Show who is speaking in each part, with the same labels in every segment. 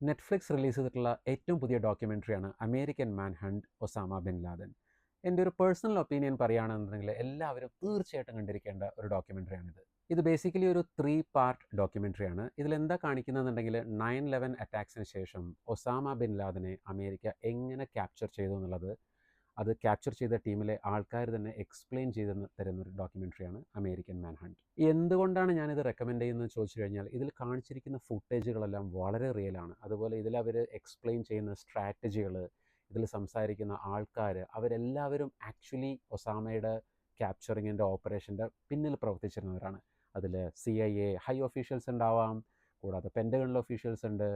Speaker 1: Netflix release ചെയ്തിട്ടുള്ള ഏറ്റവും പുതിയ ഡോക്യുമെന്ററിയാണ് American manhunt Osama bin Laden എന്റെ ഒരു പേഴ്സണൽ ഒപ്പീനിയൻ പറയുകയാണെന്നുണ്ടെങ്കിൽ എല്ലാവരും തീർച്ചയായിട്ടും കണ്ടിരിക്കേണ്ട ഒരു ഡോക്യുമെന്ററിയാണിത് ഇത് ബേസിക്കലി ഒരു ത്രീ പാർട്ട് ഡോക്യുമെന്ററിയാണ് ഇതിലെന്താ കാണിക്കുന്നതെന്നുണ്ടെങ്കിൽ നയൻ ലെവൻ അറ്റാക്സിന് ശേഷം ഒസാമ ബിൻ ലാദനെ അമേരിക്ക എങ്ങനെ ക്യാപ്ചർ ചെയ്തു എന്നുള്ളത് അത് ക്യാപ്ചർ ചെയ്ത ടീമിലെ ആൾക്കാർ തന്നെ എക്സ്പ്ലെയിൻ ചെയ്ത് തരുന്ന ഒരു ഡോക്യുമെന്ററിയാണ് അമേരിക്കൻ മാൻ ഹണ്ട് എന്തുകൊണ്ടാണ് ഞാനിത് റെക്കമെൻഡ് ചെയ്യുന്നത് ചോദിച്ചു കഴിഞ്ഞാൽ ഇതിൽ കാണിച്ചിരിക്കുന്ന ഫുട്ടേജുകളെല്ലാം വളരെ റിയലാണ് അതുപോലെ ഇതിൽ അവർ എക്സ്പ്ലെയിൻ ചെയ്യുന്ന സ്ട്രാറ്റജികൾ ഇതിൽ സംസാരിക്കുന്ന ആൾക്കാർ അവരെല്ലാവരും ആക്ച്വലി ഒസാമയുടെ ക്യാപ്ചറിങ്ങിന്റെ ഓപ്പറേഷന്റെ പിന്നിൽ പ്രവർത്തിച്ചിരുന്നവരാണ്. അതിൽ C I A high officials ഉണ്ടാവാം കൂടാതെ പെൻഡഗണിലെ ഒഫീഷ്യൽസ് ഉണ്ട്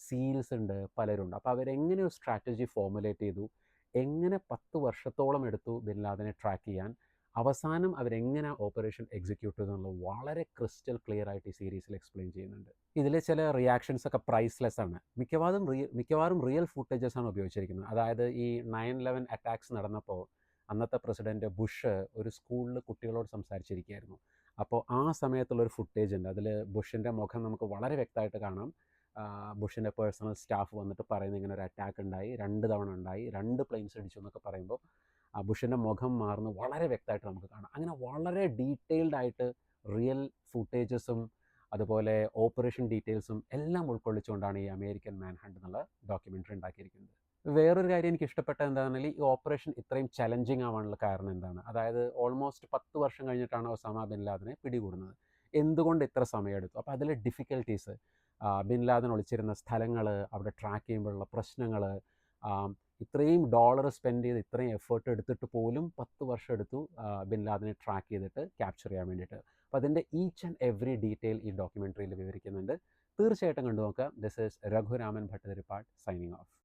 Speaker 1: സീൽസ് ഉണ്ട് പലരുണ്ട്. അപ്പോൾ അവരെങ്ങനെ ഒരു സ്ട്രാറ്റജി ഫോർമുലേറ്റ് ചെയ്തു? എങ്ങനെ പത്ത് വർഷത്തോളം എടുത്തു ബിൻ ലാദനെ ട്രാക്ക് ചെയ്യാൻ അവസാനം അവരെങ്ങനെ ഓപ്പറേഷൻ എക്സിക്യൂട്ട് ചെയ്തു എന്നുള്ളത് വളരെ ക്രിസ്റ്റൽ ക്ലിയർ ആയിട്ട് ഈ സീരീസിൽ എക്സ്പ്ലെയിൻ ചെയ്യുന്നുണ്ട്. ഇതിലെ ചില റിയാക്ഷൻസ് ഒക്കെ പ്രൈസ്ലെസ് ആണ്. മിക്കവാറും മിക്കവാറും റിയൽ ഫുട്ടേജസ് ആണ് ഉപയോഗിച്ചിരിക്കുന്നത്. അതായത് ഈ നയൻ ലെവൻ അറ്റാക്സ് നടന്നപ്പോൾ അന്നത്തെ പ്രസിഡന്റ് ബുഷ് ഒരു സ്കൂളിൽ കുട്ടികളോട് സംസാരിച്ചിരിക്കുകയായിരുന്നു. അപ്പോൾ ആ സമയത്തുള്ളൊരു ഫുട്ടേജ് ഉണ്ട്. അതിൽ ബുഷിന്റെ മുഖം നമുക്ക് വളരെ വ്യക്തമായിട്ട് കാണാം. ബുഷിന്റെ പേഴ്സണൽ സ്റ്റാഫ് വന്നിട്ട് പറയുന്നത് ഇങ്ങനെ ഒരു അറ്റാക്ക് ഉണ്ടായി. രണ്ട് തവണ ഉണ്ടായി. രണ്ട് പ്ലെയിൻസ് അടിച്ചു എന്നൊക്കെ പറയുമ്പോൾ ആ ബുഷിന്റെ മുഖം മാറുന്നു വളരെ വ്യക്തമായിട്ട് നമുക്ക് കാണാം. അങ്ങനെ വളരെ ഡീറ്റെയിൽഡ് ആയിട്ട് റിയൽ ഫുട്ടേജസും അതുപോലെ ഓപ്പറേഷൻ ഡീറ്റെയിൽസും എല്ലാം ഉൾക്കൊള്ളിച്ചുകൊണ്ടാണ് ഈ അമേരിക്കൻ മാൻ ഹണ്ട് എന്നുള്ള ഡോക്യുമെന്ററി ഉണ്ടാക്കിയിരിക്കുന്നത്. വേറൊരു കാര്യം എനിക്ക് ഇഷ്ടപ്പെട്ട എന്താണെന്നാൽ ഈ ഓപ്പറേഷൻ ഇത്രയും ചലഞ്ചിങ് ആവാനുള്ള കാരണം എന്താണ്? അതായത് ഓൾമോസ്റ്റ് പത്ത് വർഷം കഴിഞ്ഞിട്ടാണ് ഒസാമ ബിൻ ലാദനെ പിടികൂടുന്നത്. എന്തുകൊണ്ട് ഇത്ര സമയമെടുത്തു? അപ്പോൾ അതിലെ ഡിഫിക്കൽട്ടീസ് ബിൻ ലാദൻ ഒളിച്ചിരുന്ന സ്ഥലങ്ങൾ അവിടെ ട്രാക്ക് ചെയ്യുമ്പോഴുള്ള പ്രശ്നങ്ങൾ ഇത്രയും ഡോളർ സ്പെൻഡ് ചെയ്ത് ഇത്രയും എഫേർട്ട് എടുത്തിട്ട് പോലും പത്ത് വർഷം എടുത്തു ബിൻ ലാദനെ ട്രാക്ക് ചെയ്തിട്ട് ക്യാപ്ചർ ചെയ്യാൻ വേണ്ടിയിട്ട്. അപ്പോൾ അതിന്റെ ഈച്ച് ആൻഡ് എവറി ഡീറ്റെയിൽ ഈ ഡോക്യുമെന്ററിയിൽ വിവരിക്കുന്നുണ്ട്. തീർച്ചയായിട്ടും കണ്ടു നോക്കുക this is Raghuraman Bhattathiripad signing off